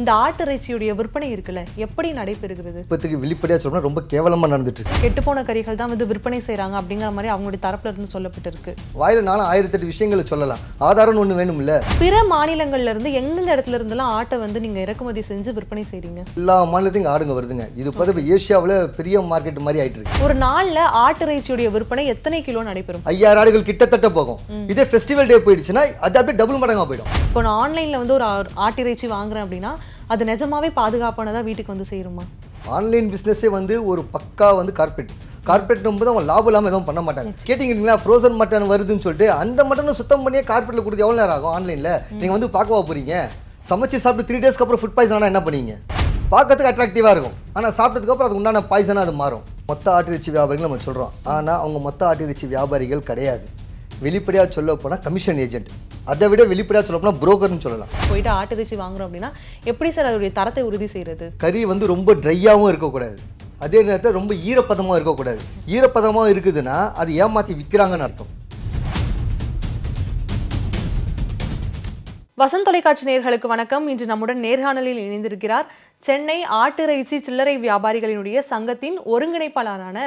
இந்த ஆட்டிறைச்சியுடைய விற்பனை இருக்குல்ல எப்படி நடைபெறுகிறது? இப்போதைக்கு வெளிப்படையாக சொல்லணும்னா ரொம்ப கேவலமாக நடந்துட்டு இருக்கு. கெட்டுப்போன கறிகள் தான் வந்து விற்பனை செய்றாங்க அப்படிங்கிற மாதிரி அவங்களுடைய தரப்புல இருந்து சொல்லப்பட்டிருக்கு. வாயில நானும் ஆயிரத்தெட்டு விஷயங்களை சொல்லலாம். ஆதாரம்னு ஒன்று வேணும்ல? பிற மாநிலங்கள்ல இருந்து எந்தெந்த இடத்துல இருந்தெல்லாம் ஆட்டை வந்து நீங்க இறக்குமதி செஞ்சு விற்பனை செய்றீங்க? எல்லா மாநிலத்தையும் இங்க ஆடுங்க வருதுங்க. இது பார்த்து ஏஷியாவில் பெரிய மார்க்கெட் மாதிரி ஆயிட்டு இருக்கு. ஒரு நாள்ல ஆட்டிறைச்சியுடைய விற்பனை எத்தனை கிலோ நடைபெறும்? ஐயாயிரம் ஆடுகள் கிட்டத்தட்ட போகும். இதே ஃபெஸ்டிவல் டே போயிடுச்சுன்னா அது அப்படியே டபுள் மடங்கா போயிடும். இப்போ நான் ஆன்லைன்ல வந்து ஒரு ஆட்டிறைச்சி வாங்குறேன் அப்படின்னா அது நிஜமாவே பாதுகாப்பானதா வீட்டுக்கு வந்து சேருமா? ஆன்லைன் பிஸ்னஸே வந்து ஒரு பக்கா வந்து கார்பரேட் கார்பரேட் போது அவங்க லாபம் இல்லாமல் எதுவும் பண்ண மாட்டாங்க. கேட்டிங்களா ஃப்ரோசன் மட்டன் வருதுன்னு சொல்லிட்டு அந்த மட்டனை சுத்தம் பண்ணியே கார்பரேட்டில் கொடுத்து எவ்வளோ நேரம் ஆகும் ஆன்லைனில் நீங்கள் வந்து பார்க்கவா போறீங்க? சமைச்சு சாப்பிட்டு த்ரீ டேஸ்க்கு அப்புறம் ஃபுட் பாய்சன் ஆனால் என்ன பண்ணுவீங்க? பார்க்கறதுக்கு அட்ராக்டிவாக இருக்கும். ஆனால் சாப்பிட்டதுக்கு அப்புறம் அதுக்கு உண்டான பாய்சனாக அது மாறும். மொத்த ஆட்டிறைச்சி வியாபாரிகள் நம்ம சொல்கிறோம் ஆனால் அவங்க மொத்த ஆட்டிறைச்சி வியாபாரிகள் கிடையாது. வெளிப்படையாக சொல்ல போனால் கமிஷன் ஏஜென்ட் அதை விட வெளிப்படையாக சொல்ல போனால் புரோக்கர்னு சொல்லலாம். போயிட்டு ஆட்டிறைச்சி வாங்குறோம் அப்படின்னா எப்படி சார் அதோடைய தரத்தை உறுதி செய்யறது? கறி வந்து ரொம்ப ட்ரையாகவும் இருக்கக்கூடாது. அதே நேரத்தில் ரொம்ப ஈரப்பதமாக இருக்கக்கூடாது. ஈரப்பதமாக இருக்குதுன்னா அது ஏமாற்றி விற்கிறாங்கன்னு அர்த்தம். வசந்த் தொலைக்காட்சி நேயர்களுக்கு வணக்கம். இன்று நம்முடன் நேர்காணலில் இணைந்திருக்கிறார் சென்னை ஆட்டிறைச்சி சில்லறை வியாபாரிகளினுடைய சங்கத்தின் ஒருங்கிணைப்பாளரான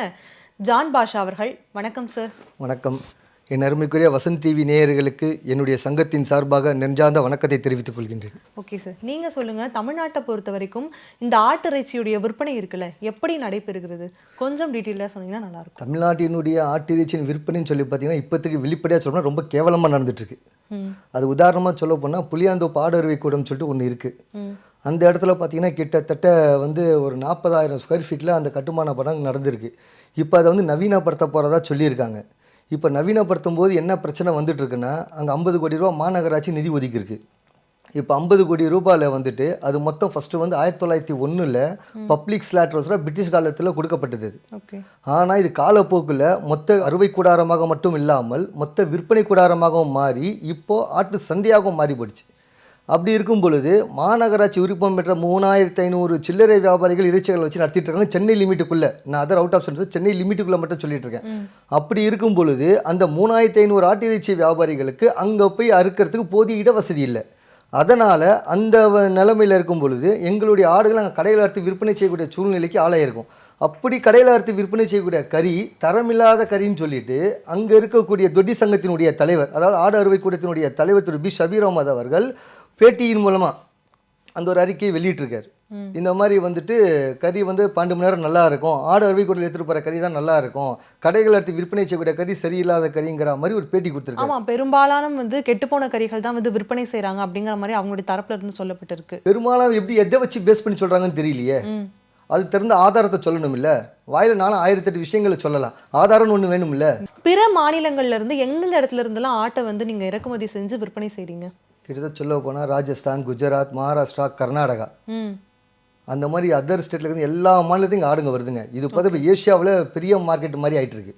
ஜான் பாஷா அவர்கள். வணக்கம் சார். வணக்கம். என் அருமைக்குரிய வசந்த் டிவி நேயர்களுக்கு என்னுடைய சங்கத்தின் சார்பாக நெஞ்சார்ந்த வணக்கத்தை தெரிவித்துக் கொள்கின்றேன். Okay sir. நீங்க சொல்லுங்க தமிழ்நாட்டை பொறுத்த வரைக்கும் இந்த ஆட்டிறைச்சியுடைய விற்பனை இருக்குல்ல எப்படி நடைபெறுகிறது? கொஞ்சம் டீட்டெயிலாக சொன்னீங்கன்னா நல்லா இருக்கும் தமிழ்நாட்டினுடைய ஆட்டிறைச்சியின் விற்பனைன்னு சொல்லி பார்த்தீங்கன்னா இப்போதைக்கு வெளிப்படையாக சொல்லணும்னா ரொம்ப கேவலமாக நடந்துட்டுருக்கு. அது உதாரணமாக சொல்ல போனால் புளியாந்தோப்பு ஆடருவை கூடம்னு சொல்லிட்டு ஒன்று இருக்குது அந்த இடத்துல பார்த்தீங்கன்னா கிட்டத்தட்ட வந்து ஒரு நாற்பதாயிரம் ஸ்கொயர் ஃபீட்டில் அந்த கட்டுமான படம் நடந்திருக்கு. இப்போ அதை வந்து நவீனப்படுத்த போகிறதா சொல்லியிருக்காங்க. இப்போ நவீனப்படுத்தும் போது என்ன பிரச்சனை வந்துட்டு இருக்குன்னா அங்கே ஐம்பது கோடி ரூபா மாநகராட்சி நிதி ஒதுக்கியிருக்கு. இப்போ ஐம்பது கோடி ரூபாயில் வந்துட்டு அது மொத்தம் ஃபஸ்ட்டு வந்து ஆயிரத்தி தொள்ளாயிரத்தி ஒன்றில் பப்ளிக் ஸ்லாட்ரோஸில் பிரிட்டிஷ் காலத்தில் கொடுக்கப்பட்டது ஆனால் இது காலப்போக்கில் மொத்த அறுவை கூடாரமாக மட்டும் இல்லாமல் மொத்த விற்பனை கூடாரமாகவும் மாறி இப்போ ஆட்டு சந்தையாகவும் மாறி போயிடுச்சு அப்படி இருக்கும் பொழுது மாநகராட்சி விருப்பம் பெற்ற மூணாயிரத்தி ஐநூறு சில்லறை வியாபாரிகள் இறைச்சிகளை வச்சு நடத்திட்டு இருக்காங்க. சென்னை லிமிட்டுக்குள்ளே. நான் other out of sense Chennai லிமிட்டுக்குள்ளே மட்டும் சொல்லிட்டு இருக்கேன். அப்படி இருக்கும் பொழுது அந்த மூணாயிரத்தி ஐநூறு ஆட்டு இறைச்சி வியாபாரிகளுக்கு அங்கே போய் அறுக்கிறதுக்கு போதிய இட வசதி இல்லை. அதனால் அந்த நிலைமையில இருக்கும் பொழுது எங்களுடைய ஆடுகளை அங்கே கடையில் அறுத்து விற்பனை செய்யக்கூடிய சூழ்நிலைக்கு ஆளாயிருக்கும் அப்படி கடையில் அறுத்து விற்பனை செய்யக்கூடிய கறி தரமில்லாத கறின்னு சொல்லிட்டு அங்கே இருக்கக்கூடிய தொட்டி சங்கத்தினுடைய தலைவர் அதாவது ஆடு அறுவை கூடத்தினுடைய தலைவர் திரு பி. ஷபீர் அவர்கள் பேட்டியின் மூலமாக அந்த ஒரு அறிக்கையை வெளியிட்டிருக்காரு. இந்த மாதிரி வந்துட்டு கறி வந்து பன்னெண்டு மணி நேரம் நல்லா இருக்கும். ஆடு அறுவை கூடத்தில் எடுத்துகிட்டு போகிற கறி தான் நல்லா இருக்கும். கடைகள் எடுத்து விற்பனை செய்யக்கூடிய கறி சரியில்லாத கறிங்கிற மாதிரி ஒரு பேட்டி கொடுத்துருக்காரு. ஆமா பெரும்பாலான வந்து கெட்டுப்போன கறிகள் தான் வந்து விற்பனை செய்றாங்க அப்படிங்கிற மாதிரி அவங்களுடைய தரப்புல இருந்து சொல்லப்பட்டிருக்கு. பெரும்பாலும் எப்படி எதை வச்சு பேஸ் பண்ணி சொல்கிறாங்கன்னு தெரியலையே. அது திறந்த ஆதாரத்தை சொல்லணும் இல்ல வாயில நானும் ஆயிரத்தெட்டு விஷயங்களை சொல்லலாம். ஆதாரம்னு ஒன்று வேணும் இல்ல பிற மாநிலங்கள்ல இருந்து எந்தெந்த இடத்துல இருந்தெல்லாம் ஆட்டை வந்து நீங்க இறக்குமதி செஞ்சு விற்பனை செய்றீங்க? கிட்டத்தட்ட சொல்ல போனால் ராஜஸ்தான் குஜராத் மகாராஷ்டிரா கர்நாடகா. அந்த மாதிரி அதர் ஸ்டேட்ல இருந்து எல்லா மாநிலத்தையும் இங்க ஆடுங்க வருதுங்க. இது பார்த்து இப்போ ஏஷியாவில் பெரிய மார்க்கெட் மாதிரி ஆயிட்டு இருக்கு.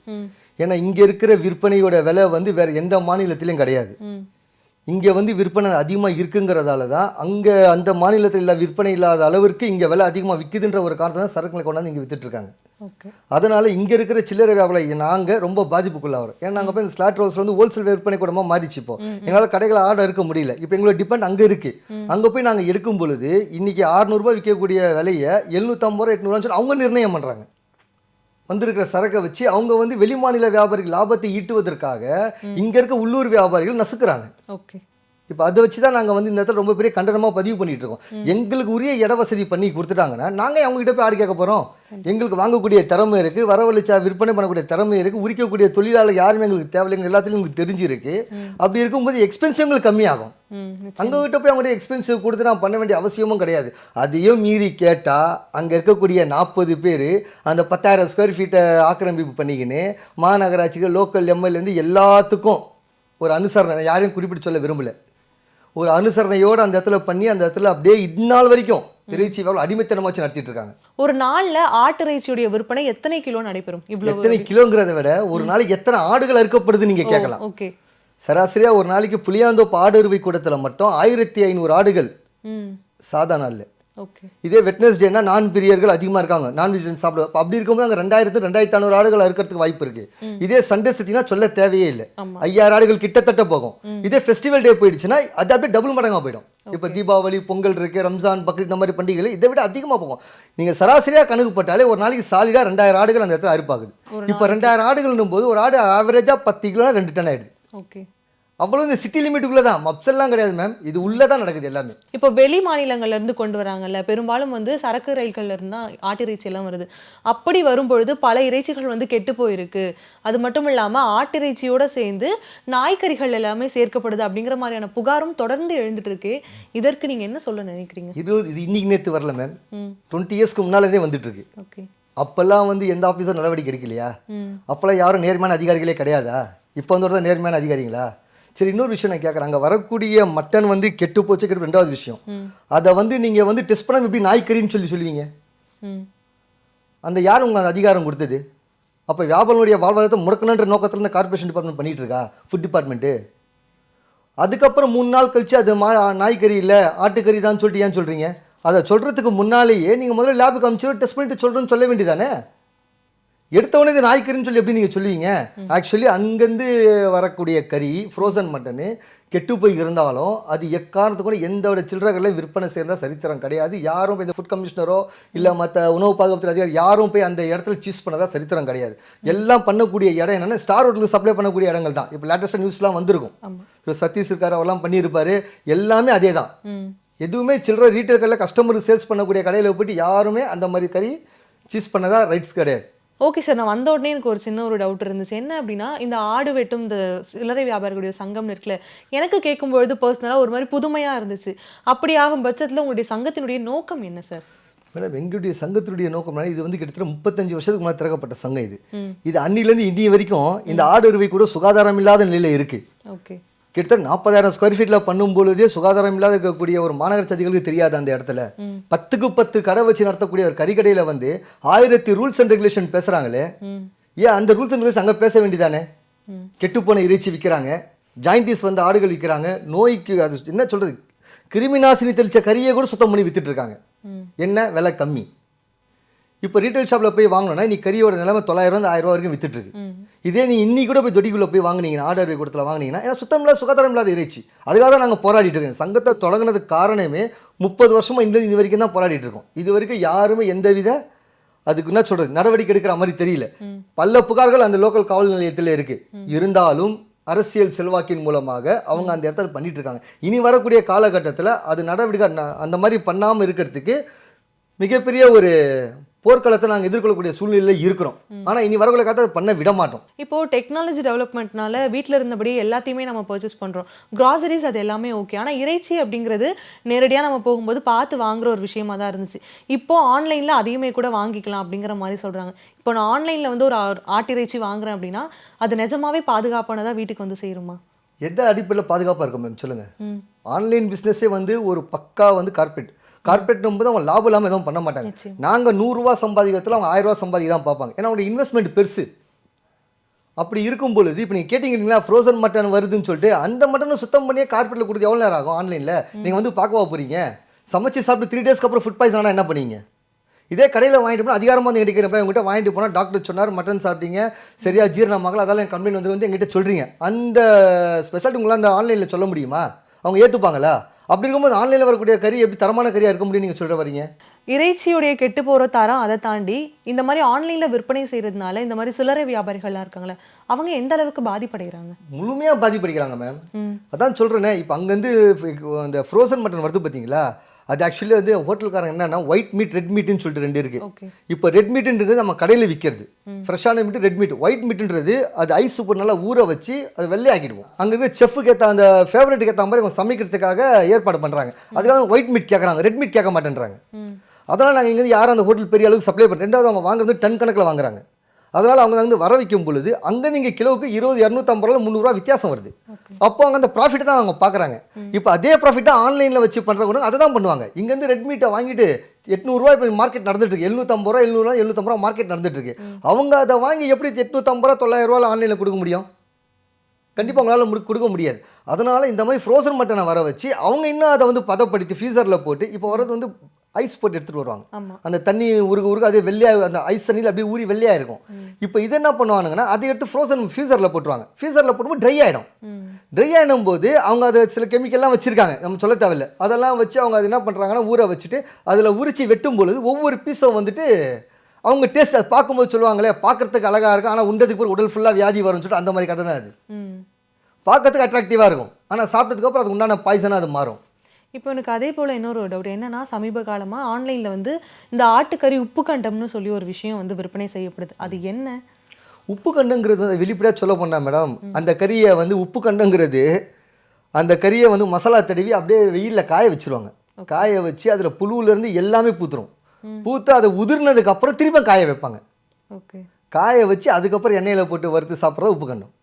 ஏன்னா இங்க இருக்கிற விற்பனையோட விலை வந்து வேற எந்த மாநிலத்திலையும் கிடையாது. இங்க வந்து விற்பனை அதிகமாக இருக்குங்கிறதால தான் அங்க அந்த மாநிலத்தில் இல்ல விற்பனை இல்லாத அளவிற்கு இங்க விலை அதிகமாக விற்குதுன்ற ஒரு காரணத்தை தான் சரக்குகளை கொண்டாந்து இங்க வித்துட்டு இருக்காங்க. ஓகே அதனால இங்க இருக்கிற சில்லறை வியாபாரி நாங்க ரொம்ப பாதிப்புக்குள்ளாகிறோம். ஏன்னா நாங்க போய் இந்த ஸ்லாட் ஹவுஸ்ல வந்து ஹோல்சேல் விற்பனை கூடமா மாறிச்சு இப்போ. எங்களால கடைகளை ஆர்டர் இருக்க முடியல. இப்போ எங்களோட டிபெண்ட் அங்க இருக்கு. அங்க போய் நாங்க எடுக்கும் பொழுது இன்னைக்கு 600 ரூபாய் விற்கக்கூடிய விலையை எழுநூத்தம்பது ரூபா எட்நூறுவான்னு சொல்லி அவங்க நிர்ணயம் பண்றாங்க. வந்திருக்கிற சரக்கை வச்சு அவங்க வந்து வெளிமாநில வியாபாரிகள் லாபத்தை ஈட்டுவதற்காக இங்க இருக்க உள்ளூர் வியாபாரிகள் நசுக்குறாங்க. ஓகே இப்போ அதை வச்சு தான் நாங்கள் வந்து இந்த இடத்துல ரொம்ப பெரிய கண்டனமாக பதிவு பண்ணிட்டு இருக்கோம். எங்களுக்கு உரிய இட வசதி பண்ணி கொடுத்துட்டாங்கன்னா நாங்கள் அவங்க கிட்ட போய் ஆடு கேட்க போகிறோம் எங்களுக்கு வாங்கக்கூடிய திறமை இருக்குது வரவழைச்சா விற்பனை பண்ணக்கூடிய திறமை இருக்குது உரிக்கக்கூடிய தொழிலாளர் யாருமே எங்களுக்கு தேவையில்லைங்க எல்லாத்துலையும் உங்களுக்கு தெரிஞ்சிருக்கு. அப்படி இருக்கும்போது எக்ஸ்பென்சிவ் எங்களுக்கு கம்மியாகும். அங்கே கிட்ட போய் அவங்கள்ட்ட எக்ஸ்பென்சிவ் கொடுத்து நான் பண்ண வேண்டிய அவசியமும் கிடையாது. அதையும் மீறி கேட்டால் அங்கே இருக்கக்கூடிய நாற்பது பேர் அந்த பத்தாயிரம் ஸ்கொயர் ஃபீட்டை ஆக்கிரமிப்பு பண்ணிக்கின்னு மாநகராட்சிகள் லோக்கல் எம்எல்ஏருந்து எல்லாத்துக்கும் ஒரு அனுசரணை யாரையும் குறிப்பிட்டு சொல்ல விரும்பல. ஒரு அனுசரணையோடு அந்த இடத்துல பண்ணி அந்த இடத்துல அப்படியே இந்நாள் வரைக்கும் இறைச்சி வியாபாரம் அடிமைத்தனமா வச்சு நடத்திட்டு இருக்காங்க. ஒரு நாள்ல ஆட்டிறைச்சியுடைய விற்பனை எத்தனை கிலோ நடைபெறும்? இவ்வளவு எத்தனை கிலோங்கிறத விட ஒரு நாளைக்கு எத்தனை ஆடுகள் அறுக்கப்படுது நீங்க கேட்கலாம். ஓகே. சராசரியா ஒரு நாளைக்கு புளியாந்தோப்பு ஆடு அறுவை கூடத்துல மட்டும் ஆயிரத்தி ஐநூறு ஆடுகள் சாதா நாள்ல. இதே வெட்னஸ்டேனா நான் பிரியர்கள் அதிகமாக இருக்காங்க. நான் வெஜிடேரியன் சாப்பிட அப்ப அப்படி இருக்கும்போது அங்கே ரெண்டாயிரத்து ரெண்டாயிரத்தி ஐநூறு ஆடுகள் இருக்கிறதுக்கு வாய்ப்பு இருக்கு. இதே சண்டே சத்தினா சொல்ல தேவையே இல்லை. ஐயாயிரம் ஆடுகள் கிட்டத்தட்ட போகும். இதே ஃபெஸ்டிவல் டே போயிடுச்சுன்னா அது அப்படியே டபுள் மடங்கா போயிடும். இப்போ தீபாவளி பொங்கல் இருக்கு ரம்ஜான் பக்ரீத் இந்த மாதிரி பண்டிகைகள் இதை விட அதிகமாக போகும். நீங்க சராசரியா கணக்கு போட்டாலே ஒரு நாளைக்கு சாலிடா ரெண்டாயிரம் ஆடுகள் அந்த இடத்துல அறுப்பாகுது. இப்போ ரெண்டாயிரம் ஆடுகள்னும் போது ஒரு ஆடு ஆவரேஜா பத்து கிலோ ரெண்டு டன் ஆயிடுது. ஓகே அவ்வளோ இந்த சிட்டி லிமிட்டுக்குள்ளே தான். மப்செல்லாம் கிடையாது மேம் இது உள்ளே தான் நடக்குது எல்லாமே. இப்போ வெளி மாநிலங்கள்ல இருந்து கொண்டு வராங்கல்ல பெரும்பாலும் வந்து சரக்கு ரயில்கள்ல இருந்து தான் ஆட்டிறைச்சி எல்லாம் வருது. அப்படி வரும்பொழுது பல இறைச்சிகள் வந்து கெட்டு போயிருக்கு. அது மட்டும் இல்லாம ஆட்டிறைச்சியோட சேர்ந்து நாய்க்கறிகள் எல்லாமே சேர்க்கப்படுது அப்படிங்கிற மாதிரியான புகாரும் தொடர்ந்து எழுந்துட்டு இருக்கு. இதற்கு நீங்க என்ன சொல்ல நினைக்கிறீங்க? இருபது இது இன்னைக்கு நேற்று வரல மேம் டுவெண்ட்டி இயர்ஸ்க்கு முன்னாலேருந்தே வந்துட்டு இருக்கு. ஓகே. அப்போல்லாம் வந்து எந்த ஆஃபீஸர் நடவடிக்கை எடுக்கலையா? அப்போல்லாம் யாரும் நேர்மையான அதிகாரிகளே கிடையாதா? இப்போ வந்து நேர்மையான அதிகாரிங்களா? சரி இன்னொரு விஷயம் நான் கேட்குறேன் அங்கே வரக்கூடிய மட்டன் வந்து கெட்டு போச்சு கெட்டு ரெண்டாவது விஷயம். அதை வந்து நீங்கள் வந்து டெஸ்ட் பண்ணாம எப்படி நாய்க்கறின்னு சொல்லி சொல்லுவீங்க? அந்த யார் உங்களுக்கு அந்த அதிகாரம் கொடுத்தது? அப்போ வியாபாரிகளுடைய வாழ்வாதாரத்தை முடக்கணுன்ற நோக்கத்தில் இந்த கார்பரேஷன் டிபார்ட்மெண்ட் பண்ணிட்டு இருக்கா ஃபுட் டிபார்ட்மெண்ட்டு அதுக்கப்புறம் மூணு நாள் கழிச்சு அது மா நாய்க்கறி இல்லை ஆட்டுக்கறி தான் சொல்லிட்டு ஏன் சொல்கிறீங்க அதை சொல்கிறதுக்கு முன்னாலேயே நீங்கள் முதல்ல லேபுக்கு அனுப்பிச்சு டெஸ்ட் பண்ணிட்டு சொல்கிறேன்னு சொல்ல வேண்டியதானே எடுத்தவொடனே இது நாய்க்கறின்னு சொல்லி எப்படி நீங்கள் சொல்லுவீங்க? ஆக்சுவலி அங்கேருந்து வரக்கூடிய கறி ஃப்ரோசன் மட்டனு கெட்டு போய் இருந்தாலும் அது எக்காரணத்து கூட எந்த வித சில்லறைகளையும் விற்பனை செய்கிறதா சரித்திரம் கிடையாது. யாரும் போய் இந்த ஃபுட் கமிஷனரோ இல்லை மற்ற உணவு பாதுகாப்பு அதிகாரி யாரும் போய் அந்த இடத்துல சீஸ் பண்ணதா சரித்திரம் கிடையாது. எல்லாம் பண்ணக்கூடிய இடம் என்னென்னா ஸ்டார் ஹோட்டலுக்கு சப்ளை பண்ணக்கூடிய இடங்கள் தான். இப்போ லேட்டஸ்ட்டாக நியூஸ்லாம் வந்திருக்கும். சதீஷ் இருக்கார் அவெல்லாம் பண்ணியிருப்பாரு. எல்லாமே அதே தான். எதுவுமே சில்லறை ரீட்டைல் கடையில் கஸ்டமருக்கு சேல்ஸ் பண்ணக்கூடிய கடையில் போயிட்டு யாருமே அந்த மாதிரி கறி சீஸ் பண்ணதா ரைட்ஸ் கிடையாது. ஓகே சார் நான் வந்த உடனே எனக்கு ஒரு சின்ன ஒரு டவுட் இருந்துச்சு. என்ன அப்படின்னா இந்த ஆடு வெட்டும் இந்த சில்லறை வியாபாரிகளுடைய சங்கம் இருக்குல்ல எனக்கு கேட்கும்பொழுது பர்சனலாக ஒரு மாதிரி புதுமையாக இருந்துச்சு. அப்படி ஆகும் பட்சத்தில் உங்களுடைய சங்கத்தினுடைய நோக்கம் என்ன சார் மேடம் எங்களுடைய சங்கத்தினுடைய நோக்கம் என்னன்னா, இது வந்து கிட்டத்தட்ட முப்பத்தஞ்சு வருஷத்துக்கு முன்னாடி திறக்கப்பட்ட சங்கம் இது. இது அன்னிலேருந்து இன்னி வரைக்கும் இந்த ஆடு அறுவை கூட சுகாதாரம் இல்லாத நிலையில் இருக்கு. ஓகே கிட்டத்தட்ட நாற்பதாயிரம் ஸ்கொயர் ஃபீட்டில் பண்ணும் பொழுதே சுகாதாரம் இல்லாத இருக்கக்கூடிய ஒரு மாநகர சதிகளுக்கு தெரியாது அந்த இடத்துல. பத்துக்கு பத்து கடை வச்சு நடத்தக்கூடிய ஒரு கறிக்கடையில் வந்து ஆயிரத்தி ரூல்ஸ் அண்ட் ரெகுலேஷன் பேசுகிறாங்களே ஏன் அந்த ரூல்ஸ் அண்ட் ரெகுலேஷன் அங்கே பேச வேண்டியதானே? கெட்டுப்போன இறைச்சி விற்கிறாங்க ஜாயின்டிஸ் வந்து ஆடுகள் விற்கிறாங்க நோய்க்கு அது என்ன சொல்கிறது கிருமி நாசினி தெளிச்ச கறியை கூட சுத்தம் பண்ணி வித்துட்டு இருக்காங்க. என்ன? விலை கம்மி. இப்போ ரீட்டைல் ஷாப்பில் போய் வாங்கணும்னா நீ கறியோட நிலைமை தொள்ளாயிரம் ஆயிரம் ரூபா வரைக்கும் வித்துட்டு இருக்கு ம். இதே நீ இன்னைக்கு கூட போய் தொட்டிக்குள்ளே போய் வாங்குனீங்கன்னா ஆர்டர் கூடத்தில் வாங்குனீங்கன்னா ஏன்னா சுத்தம் இல்லாத சுகாதாரம் இல்லாத இறைச்சி. அதுக்காக தான் நாங்கள் போராடிட்டு இருக்கோம். சங்கத்தை தொடங்கினதுக்கு காரணமே முப்பது வருஷமா இந்த இது வரைக்கும் தான் போராடிட்டு இருக்கோம். இது வரைக்கும் யாருமே எந்தவித அதுக்கு என்ன சொல்றது நடவடிக்கை எடுக்கிற மாதிரி தெரியல. பல புகார்கள் அந்த லோக்கல் காவல் நிலையத்தில் இருக்கு. இருந்தாலும் அரசியல் செல்வாக்கின் மூலமாக அவங்க அந்த இடத்துல பண்ணிட்டு இருக்காங்க. இனி வரக்கூடிய காலகட்டத்தில் அது நடவடிக்கை அந்த மாதிரி பண்ணாமல் இருக்கிறதுக்கு மிகப்பெரிய ஒரு போர்க்களத்தை நாங்கள் எதிர்கொள்ளக்கூடிய சூழ்நிலையில் இருக்கிறோம். ஆனால் இனி காலத்தை அதை பண்ண விட மாட்டோம். இப்போ டெக்னாலஜி டெவலப்மெண்ட்னால வீட்டில் இருந்தபடி எல்லாத்தையுமே நம்ம பர்ச்சேஸ் பண்ணுறோம் கிராசரிஸ் அது எல்லாமே ஓகே ஆனால் இறைச்சி அப்படிங்கிறது நேரடியாக நம்ம போகும்போது பார்த்து வாங்குற ஒரு விஷயமா தான் இருந்துச்சு. இப்போ ஆன்லைனில் அதையுமே கூட வாங்கிக்கலாம் அப்படிங்கிற மாதிரி சொல்கிறாங்க இப்போ நான் ஆன்லைனில் வந்து ஒரு ஆட்டிறைச்சி வாங்குறேன் அப்படின்னா அது நிஜமாவே பாதுகாப்பானதாக வீட்டுக்கு வந்து சேருமா? எந்த அடிப்படையில் பாதுகாப்பாக இருக்கும் மேம் சொல்லுங்கள் ஆன்லைன் பிஸ்னஸே வந்து ஒரு பக்கா வந்து கார்பரேட் கார்பரேட் போது அவங்க லாபம் இல்லாமல் எதுவும் பண்ண மாட்டாங்க. நாங்கள் நூறுரூவா சம்பாதிக்கிறதுல அவங்க ஆயிரம் ரூபா சம்பாதிக்க தான் பார்ப்பாங்க. ஏன்னா அவங்களுடைய இன்வெஸ்ட்மெண்ட் பெருசு. அப்படி இருக்கும் பொழுது இப்போ நீங்கள் கேட்டிங்கன்னா ஃப்ரோசன் மட்டன் வருதுன்னு சொல்லிட்டு அந்த மட்டனை சுத்தம் பண்ணியே கார்பரேட்டில் கொடுத்து எவ்வளோ நேரம் ஆகும்? ஆன்லைனில் நீங்கள் வந்து பார்க்கவா போகிறீங்க சமைச்சு சாப்பிட்டு த்ரீ டேஸ்க்கு அப்புறம் ஃபுட் பாய்சன் ஆனால் என்ன பண்ணுவீங்க இதே கடையில் வாங்கிட்டு போனால் அதிகாரமாக வந்து எங்கிட்ட கேட்குறப்ப உங்ககிட்ட வாங்கிட்டு போனால் டாக்டர் சொன்னார் மட்டன் சாப்பிட்டீங்க சரியா ஜீரணமாகல அதால என் கம்ப்ளைண்ட் வந்து வந்து எங்கிட்ட சொல்கிறீங்க அந்த ஸ்பெஷாலிட்டி உங்களால் அந்த ஆன்லைனில் சொல்ல முடியுமா? அவங்க ஏற்றுப்பாங்களா அப்படி இருக்கும்போது ஆன்லைனில் வரக்கூடிய கறி எப்படி தரமான கறியாக இருக்க முடியும் நீங்கள் சொல்கிற வரீங்க? இறைச்சியுடைய கெட்டு போகிற தரம் அதை தாண்டி இந்த மாதிரி ஆன்லைனில் விற்பனை செய்கிறதுனால இந்த மாதிரி சில்லறை வியாபாரிகள்லாம் இருக்காங்களே அவங்க எந்த அளவுக்கு பாதிப்படைகிறாங்க? முழுமையாக பாதிப்படிக்கிறாங்க மேம் அதான் சொல்கிறேனே இப்போ அங்கேருந்து அந்த ஃப்ரோசன் மட்டன் வருது பார்த்தீங்களா அது ஆக்சுவலி வந்து ஹோட்டல்காரங்க என்னன்னா ஒயிட் மீட் ரெட் மீட்னு சொல்லிட்டு ரெண்டு இருக்குது இப்போ ரெட் மீட்டுன்றது நம்ம கடையில் விற்கிறது ஃப்ரெஷ்ஷான மீட்டு ரெட் மீட் ஒயிட் மீட்டுன்றது அது ஐஸ் சூப்பர் நல்லா ஊற வச்சு அது வெள்ளையாக்கிடுவோம் அங்கே இருக்க செஃப்க்கு ஏற்ற அந்த ஃபேவரட்டுக்கு ஏற்ற மாதிரி அவங்க சமைக்கிறதுக்காக ஏற்பாடு பண்ணுறாங்க அதுக்காக ஒயிட் மீட் கேட்குறாங்க ரெட் மீட் கேட்க மாட்டேன்றாங்க. அதனால் நாங்கள் இங்கேருந்து யாரும் அந்த ஹோட்டல் பெரிய அளவுக்கு சப்ளை பண்ணுறோம் ரெண்டாவது அவங்க வாங்குறது டன் கணக்கில் வாங்குறாங்க. அதனால் அவங்க வந்து வர வைக்கும் பொழுது அங்கே நீங்கள் கிலோவுக்கு இருபது இரநூத்தம்பது ரூபா முந்நூறுரூவா வித்தியாசம் வருது. அப்போ அங்கே அந்த ப்ராஃபிட் தான் அவங்க பார்க்குறாங்க. இப்போ அதே ப்ராஃபிட் தான் ஆன்லைனில் வச்சு பண்ணுறவங்க அதை தான் பண்ணுவாங்க. இங்கேருந்து ரெட்மீட்டை வாங்கிட்டு எட்நூறுரூவா இப்போ மார்க்கெட் நடந்துட்டு இருக்கு எழுநூத்தம்பது ரூபா எழுநூறுவா எழுநூத்தம்பது ரூபா மார்க்கெட் நடந்துட்டு இருக்கு அவங்க அதை வாங்கி எப்படி எட்நூத்தம்பது ரூபா தொள்ளாயிரம் ரூபாய் ஆன்லைனில் கொடுக்க முடியும்? கண்டிப்பாக அவங்களால முடி கொடுக்க முடியாது. அதனால் இந்த மாதிரி ஃப்ரோசன் மட்டனை வர வச்சு அவங்க இன்னும் அதை வந்து பதப்படுத்தி ஃப்ரீசரில் போட்டு இப்போ வர்றது வந்து ஐஸ் போட்டு எடுத்துகிட்டு வருவாங்க. அந்த தண்ணி உருக உருக அது வெள்ளையாக அந்த ஐஸ் தண்ணியில் அப்படியே ஊறி வெள்ளையாக இருக்கும். இப்போ இது என்ன பண்ணுவானுங்கன்னா அதை எடுத்து ஃப்ரோசன் ஃப்ரீசரில் போட்டுருவாங்க. ஃப்ரீசரில் போட்டும்போது ட்ரை ஆகிடும் ட்ரை ஆகிடும் போது அவங்க அதை சில கெமிக்கல்லாம் வச்சுருக்காங்க. நம்ம சொல்ல தேவையில்ல. அதெல்லாம் வச்சு அவங்க அது என்ன பண்ணுறாங்கன்னா ஊற வச்சுட்டு அதில் உரிச்சு வெட்டும் பொழுது ஒவ்வொரு பீஸும் வந்துட்டு அவங்க டேஸ்ட் அது பார்க்கும்போது சொல்லுவாங்களே பார்க்கறதுக்கு அழகாக இருக்கும். ஆனால் உண்டதுக்கு ஒரு உடல் ஃபுல்லாக வியாதி வரும்னு சொல்லிட்டு அந்த மாதிரி கதை தான் அது. பார்க்கறதுக்கு அட்ராக்டிவாக இருக்கும். ஆனால் சாப்பிட்டதுக்கப்புறம் அதுக்கு உண்டான பாய்சனாக அது மாறும். இப்போ எனக்கு அதே போல் இன்னொரு டவுட் என்னன்னா சமீப காலமாக ஆன்லைனில் வந்து இந்த ஆட்டுக்கறி உப்பு கண்டம்னு சொல்லி ஒரு விஷயம் வந்து விற்பனை செய்யப்படுது. அது என்ன? உப்பு கண்டங்கிறது வந்து வெளிப்படையாக சொல்ல போனா மேடம் அந்த கறியை வந்து உப்பு கண்டங்கிறது அந்த கறியை வந்து மசாலா தடவி அப்படியே வெயிலில் காய வச்சிருவாங்க. காய வச்சு அதில் புழுவுலேருந்து எல்லாமே பூத்துரும். பூத்து அதை உதிர்னதுக்கு அப்புறம் திரும்ப காய வைப்பாங்க. ஓகே. காய வச்சு அதுக்கப்புறம் எண்ணெயில் போட்டு வறுத்து சாப்பிட்றது உப்பு கண்டம்.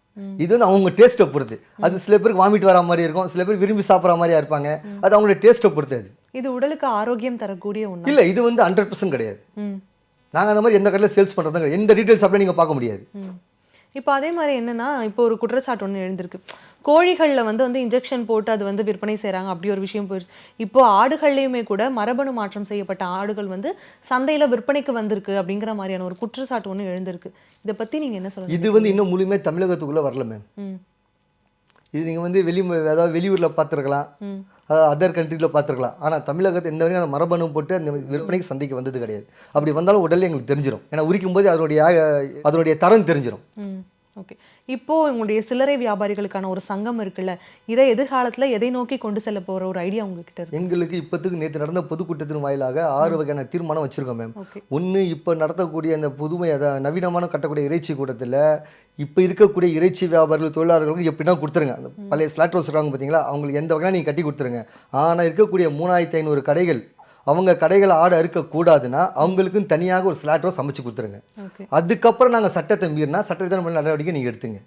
இது வந்து அவங்க டேஸ்ட்டை பொறுத்து. அது சில பேருக்கு வாமிட் வர மாதிரி இருக்கும். சில பேர் விரும்பி சாப்பிட்ற மாதிரியா இருப்பாங்க. அது அவங்களுடைய டேஸ்ட்டை பொறுத்து அது. இது உடலுக்கு ஆரோக்கியம் தரக்கூடிய ஒன்று இல்லை இது வந்து ஹண்ட்ரட் பர்சன்ட் கிடையாது. நாங்கள் அந்த மாதிரி எந்த கடையில் சேல்ஸ் பண்ணுறது எந்த டீட்டெயில்ஸ் அப்படியே நீங்கள் பார்க்க முடியாது. இப்போ அதே மாதிரி என்னன்னா இப்போ ஒரு குற்றச்சாட்டு ஒன்று எழுந்திருக்கு. கோழிகளில் வந்து வந்து இன்ஜெக்ஷன் போட்டு அது வந்து விற்பனை செய்கிறாங்க அப்படி ஒரு விஷயம் போயிடுச்சு. இப்போ ஆடுகள்லையுமே கூட மரபணு மாற்றம் செய்யப்பட்ட ஆடுகள் வந்து சந்தையில் விற்பனைக்கு வந்திருக்கு அப்படிங்கிற மாதிரியான ஒரு குற்றச்சாட்டு ஒன்று எழுந்திருக்கு. இதை பற்றி நீங்கள் என்ன சொல்லுங்க இது வந்து இன்னும் முழுமையாக தமிழகத்துக்குள்ளே வரல மேம் இது நீங்கள் வந்து வெளி அதாவது வெளியூரில் பார்த்துருக்கலாம். அதர் கண்ட்ரியில் பார்த்துருக்கலாம். ஆனால் தமிழகத்தை எந்த வரைக்கும் அந்த மரபணு போட்டு அந்த விற்பனைக்கு சந்தைக்கு வந்தது கிடையாது. அப்படி வந்தாலும் உடனே எங்களுக்கு தெரிஞ்சிடும் ஏன்னா உரிக்கும் போது அதனுடைய அதனுடைய தரம் தெரிஞ்சிடும் ஓகே இப்போ உங்களுடைய சில்லறை வியாபாரிகளுக்கான ஒரு சங்கம் இருக்குல்ல இதை எதிர்காலத்துல எதை நோக்கி கொண்டு செல்ல போற ஒரு ஐடியா உங்ககிட்ட இருக்கு? எங்களுக்கு இப்போத்துக்கு நேற்று நடந்த பொதுக்கூட்டத்தின் வாயிலாக ஆறு வகையான தீர்மானம் வச்சுருக்கோம் மேம் ஒன்று இப்போ நடத்தக்கூடிய அந்த புதுமை அதை நவீனமான கட்டக்கூடிய இறைச்சி கூட்டத்தில் இப்போ இருக்கக்கூடிய இறைச்சி வியாபாரிகள் தொழிலாளர்களுக்கு எப்படின்னா கொடுத்துருங்க. அந்த பழைய ஸ்லாட் ரோஸ் இருக்காங்க பார்த்தீங்களா அவங்களுக்கு எந்த வகையாக நீங்கள் கட்டி கொடுத்துருங்க. ஆனால் இருக்கக்கூடிய மூணாயிரத்தி ஐநூறு கடைகள் அவங்க கடைகள் ஆடு அறுக்கக்கூடாதுன்னா அவங்களுக்குன்னு தனியாக ஒரு ஸ்லாட் ரோஸ் அமைச்சு கொடுத்துருங்க. அதுக்கப்புறம் நாங்கள் சட்டத்தை மீறினா சட்டத்தை நடவடிக்கை நீங்கள் எடுத்துங்க.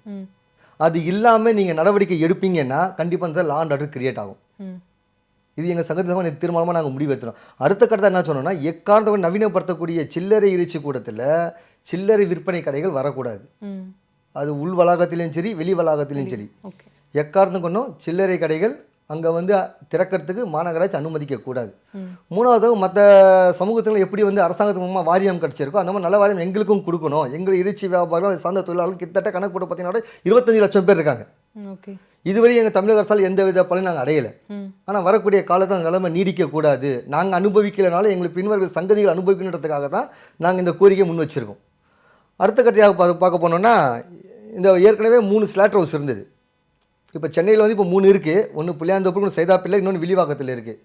அது இல்லாமல் நீங்கள் நடவடிக்கை எடுப்பீங்கன்னா கண்டிப்பாக அந்த லா அண்ட் ஆர்டர் கிரியேட் ஆகும். இது எங்கள் சங்கத்தில் தீர்மானமாக நாங்கள் முடிவு எடுத்துறோம் அடுத்த கட்டத்தை என்ன சொன்னோம்னா எக்காரணத்தை நவீனப்படுத்தக்கூடிய சில்லறை இறைச்சி கூடத்தில் சில்லறை விற்பனை கடைகள் வரக்கூடாது. அது உள் வளாகத்திலையும் சரி வெளி வளாகத்திலையும் சரி. எக்காரணம் கொண்டும் சில்லறை கடைகள் அங்கே வந்து திறக்கிறதுக்கு மாநகராட்சி அனுமதிக்கக்கூடாது. மூணாவது மற்ற சமூகத்தில் எப்படி வந்து அரசாங்கத்து மூலமாக வாரியம் கிடச்சிருக்கோ அந்த மாதிரி நல்ல வாரியம் எங்களுக்கும் கொடுக்கணும். எங்கள் இறைச்சி வியாபாரம் சார்ந்த தொழிலாளர்கள் கிட்டத்தட்ட கணக்கு போட்டு பார்த்தீங்கன்னா இருபத்தஞ்சு லட்சம் பேர் இருக்காங்க. இதுவரை எங்கள் தமிழக அரசால் எந்த வித பலனும் நாங்கள் அடையலை ஆனால் வரக்கூடிய காலத்தில் அந்த நிலைமை நீடிக்கக்கூடாது. நாங்கள் அனுபவிக்கலைனாலும் எங்களுக்கு பின்வர்கள் சங்கதிகள் அனுபவிக்கணுன்றதுக்காக தான் நாங்கள் இந்த கோரிக்கையை முன் வச்சிருக்கோம். அடுத்த கட்டையாக பார்க்க போனோம்னா இந்த ஏற்கனவே மூணு ஸ்லாட் ஹவுஸ் இருந்தது. இப்போ சென்னையில் வந்து இப்போ மூணு இருக்குது ஒன்று புளியாந்தோப்பு ஒன்று சைதாப்பிள்ளை இன்னொன்று விழிவாக்கத்தில் இருக்குது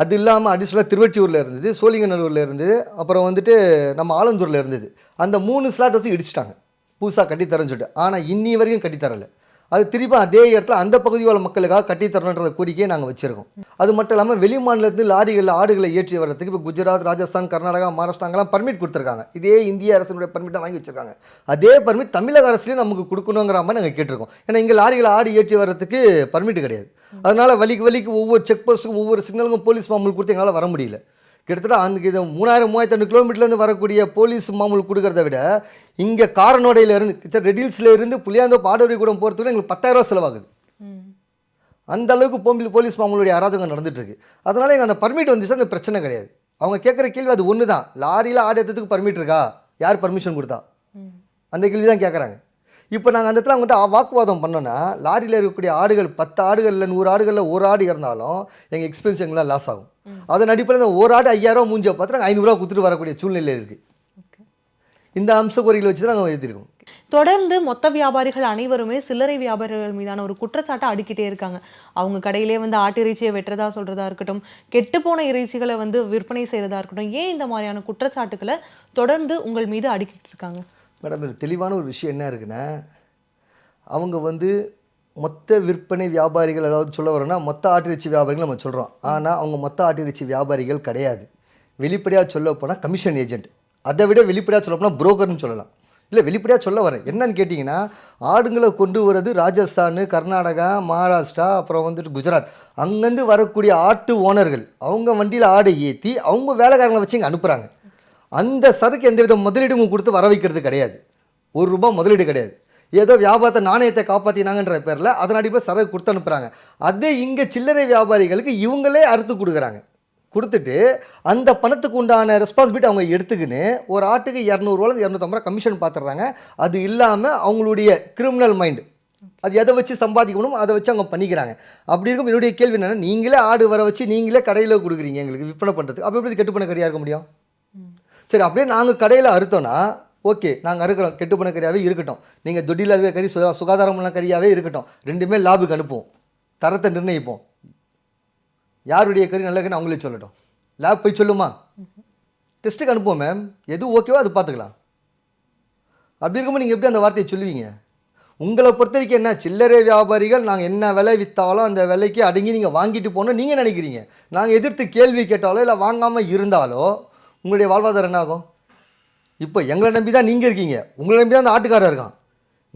அது இல்லாமல் அடிஷ்னலாக திருவெட்டியூரில் இருந்தது சோழிங்கநல்லூரில் இருந்தது அப்புறம் வந்துட்டு நம்ம ஆலந்தூரில் இருந்தது. அந்த மூணு ஸ்லாட் வச்சு இடிச்சிட்டாங்க. புதுசாக கட்டித்தரேன்னு சொல்லிட்டு. ஆனால் இன்னி வரைக்கும் கட்டித்தரலை. அது திருப்பி அதே இடத்துல அந்த பகுதியோட உள்ள மக்களுக்காக கட்டித்தரணுன்ற கோரிக்கையை நாங்கள் வச்சுருக்கோம். அது மட்டும் இல்லாமல் வெளி மாநிலத்தில் லாரிகளில் ஆடுகளை ஏற்றி வர்றதுக்கு இப்போ குஜராத் ராஜஸ்தான் கர்நாடகா மகாராஷ்டிராங்கெல்லாம் பர்மிட் கொடுத்துருக்காங்க. இதே இந்திய அரசினுடைய பர்மிட் தான் வாங்கி வச்சுருக்காங்க. அதே பர்மிட் தமிழக அரசுலேயும் நமக்கு கொடுக்கணுங்கிற மாதிரி நாங்கள் கேட்டிருக்கோம். ஏன்னா இங்கே லாரிகளை ஆடு ஏற்றி வர்றதுக்கு பர்மிட் கிடையாது. அதனால் வலிக்கு வலிக்கு ஒவ்வொரு செக் போஸ்ட்டுக்கும் ஒவ்வொரு சிக்னலுக்கும் போலீஸ் மாமூல் கொடுத்து எங்களால் வர முடியல. கிட்டத்தட்ட அந்த இது மூணாயிரம் மூவாயிரத்தி ஐநூறு கிலோமீட்டர்லேருந்து வரக்கூடிய போலீஸ் மாமூல் கொடுக்கறத விட இங்கே காரனோடையில இருந்து கிட்டத்தட்ட ரெடில்ஸ்ல இருந்து புளியாந்தோ பாடவரி கூட போகிறதுக்கு எங்களுக்கு பத்தாயிரம் ரூபா செலவாகுது. அந்த அளவுக்கு போம்பில் போலீஸ் மாமூலுடைய அராஜகம் நடந்துட்டு இருக்கு அதனால எங்க அந்த பர்மிட் வந்துச்சு அந்த பிரச்சனை கிடையாது. அவங்க கேட்குற கேள்வி அது ஒன்று தான். லாரியில் ஆடு ஏற்றத்துக்கு பர்மிட் இருக்கா? யார் பர்மிஷன் கொடுத்தா? அந்த கேள்வி தான் கேட்குறாங்க. இப்போ நாங்கள் அந்த இடத்துல அவங்ககிட்ட வாக்குவாதம் பண்ணோன்னா லாரியில் இருக்கக்கூடிய ஆடுகள் பத்து ஆடுகளில் நூறு ஆடுகளில் ஒரு ஆடு இறந்தாலும் எங்கள் எக்ஸ்பென்ஸ் எங்களுக்கு தான் லாஸ் ஆகும். அதன் அடிப்படையில் இந்த ஒரு ஆடு ஐயாயிரம் மூஞ்சியை பார்த்து நாங்கள் ஐநூறுரூவா கொடுத்துட்டு வரக்கூடிய சூழ்நிலை இருக்குது இந்த அம்ச கோரிக்கைகளை வச்சு தான் நாங்கள் எழுதியிருக்கோம் தொடர்ந்து மொத்த வியாபாரிகள் அனைவருமே சில்லறை வியாபாரிகள் மீதான ஒரு குற்றச்சாட்டை அடிக்கிட்டே இருக்காங்க. அவங்க கடையிலே வந்து ஆட்டு இறைச்சியை வெட்டுறதா சொல்றதா இருக்கட்டும் கெட்டுப்போன இறைச்சிகளை வந்து விற்பனை செய்யறதா இருக்கட்டும் ஏன் இந்த மாதிரியான குற்றச்சாட்டுகளை தொடர்ந்து உங்கள் மீது அடிக்கிட்டு இருக்காங்க? மேடம் தெளிவான ஒரு விஷயம் என்ன இருக்குன்னா அவங்க வந்து மொத்த விற்பனை வியாபாரிகள் அதாவது சொல்ல வரோம்னா மொத்த ஆட்டிறைச்சி வியாபாரிகள் நம்ம சொல்கிறோம் ஆனால் அவங்க மொத்த ஆட்டிறைச்சி வியாபாரிகள் கிடையாது. வெளிப்படையாக சொல்ல போனால் கமிஷன் ஏஜென்ட் அதை விட வெளிப்படையாக சொல்ல போனால் புரோக்கர்னு சொல்லலாம். இல்லை வெளிப்படையாக சொல்ல வரேன். என்னன்னு கேட்டிங்கன்னா ஆடுங்களை கொண்டு வர்றது ராஜஸ்தான் கர்நாடகா மகாராஷ்டிரா அப்புறம் வந்துட்டு குஜராத். அங்கேருந்து வரக்கூடிய ஆட்டு ஓனர்கள் அவங்க வண்டியில் ஆடை ஏற்றி அவங்க வேலைக்காரங்களை வச்சு இங்கே அனுப்புகிறாங்க அந்த சரக்கு எந்தவித முதலீடும் கொடுத்து வர வைக்கிறது கிடையாது. ஒரு ரூபாய் முதலீடு கிடையாது. ஏதோ வியாபாரத்தை நாணயத்தை காப்பாற்றினாங்கன்ற பேரில் அதன் அடிப்படையில் சரக்கு கொடுத்து அனுப்புகிறாங்க அதே இங்கே சில்லறை வியாபாரிகளுக்கு இவங்களே அறுத்து கொடுக்குறாங்க. கொடுத்துட்டு அந்த பணத்துக்கு உண்டான ரெஸ்பான்சிபிலிட்டி அவங்க எடுத்துக்கின்னு ஒரு ஆட்டுக்கு இரநூறுவாலேருந்து இரநூத்தம்பது ரூபா கமிஷன் பார்த்துடுறாங்க அது இல்லாமல் அவங்களுடைய கிரிமினல் மைண்டு அது எதை வச்சு சம்பாதிக்கணும் அதை வச்சு அவங்க பண்ணிக்கிறாங்க. அப்படி இருக்கும் என்னுடைய கேள்வி என்னன்னா நீங்களே ஆடு வர வச்சு நீங்களே கடையில் கொடுக்குறீங்க எங்களுக்கு விற்பனை பண்ணுறதுக்கு அப்போ எப்படி கெட்டு பண்ண கறியாக இருக்க முடியும்? சரி அப்படியே நாங்கள் கடையில் அறுத்தோன்னா ஓகே நாங்கள் அறுக்கிறோம். கெட்டு போன கறியாகவே இருக்கட்டும். நீங்கள் தொட்டியில் இருக்கிற கறி சுகா சுகாதாரமுள்ள கறியாகவே இருக்கட்டும். ரெண்டுமே லாபுக்கு அனுப்புவோம். தரத்தை நிர்ணயிப்போம். யாருடைய கறி நல்ல கறி அவங்களே சொல்லட்டும். லேப் போய் சொல்லுமா? டெஸ்ட்டுக்கு அனுப்புவோம் மேம் எது ஓகேவோ அது பார்த்துக்கலாம். அப்படி இருக்கும்போது நீங்கள் எப்படி அந்த வார்த்தையை சொல்லுவீங்க? உங்களை பொறுத்த வரைக்கும் என்ன? சில்லறை வியாபாரிகள் நாங்கள் என்ன விலை விற்றாலும் அந்த விலைக்கு அடங்கி நீங்கள் வாங்கிட்டு போகணும்னு நீங்கள் நினைக்கிறீங்க. நாங்கள் எதிர்த்து கேள்வி கேட்டாலோ இல்லை வாங்காமல் இருந்தாலோ உங்களுடைய வாழ்வாதாரம் என்ன ஆகும் இப்போ எங்களை நம்பி தான் நீங்கள் இருக்கீங்க. உங்களை நம்பி தான் அந்த ஆட்டுக்காரர் இருக்கான்.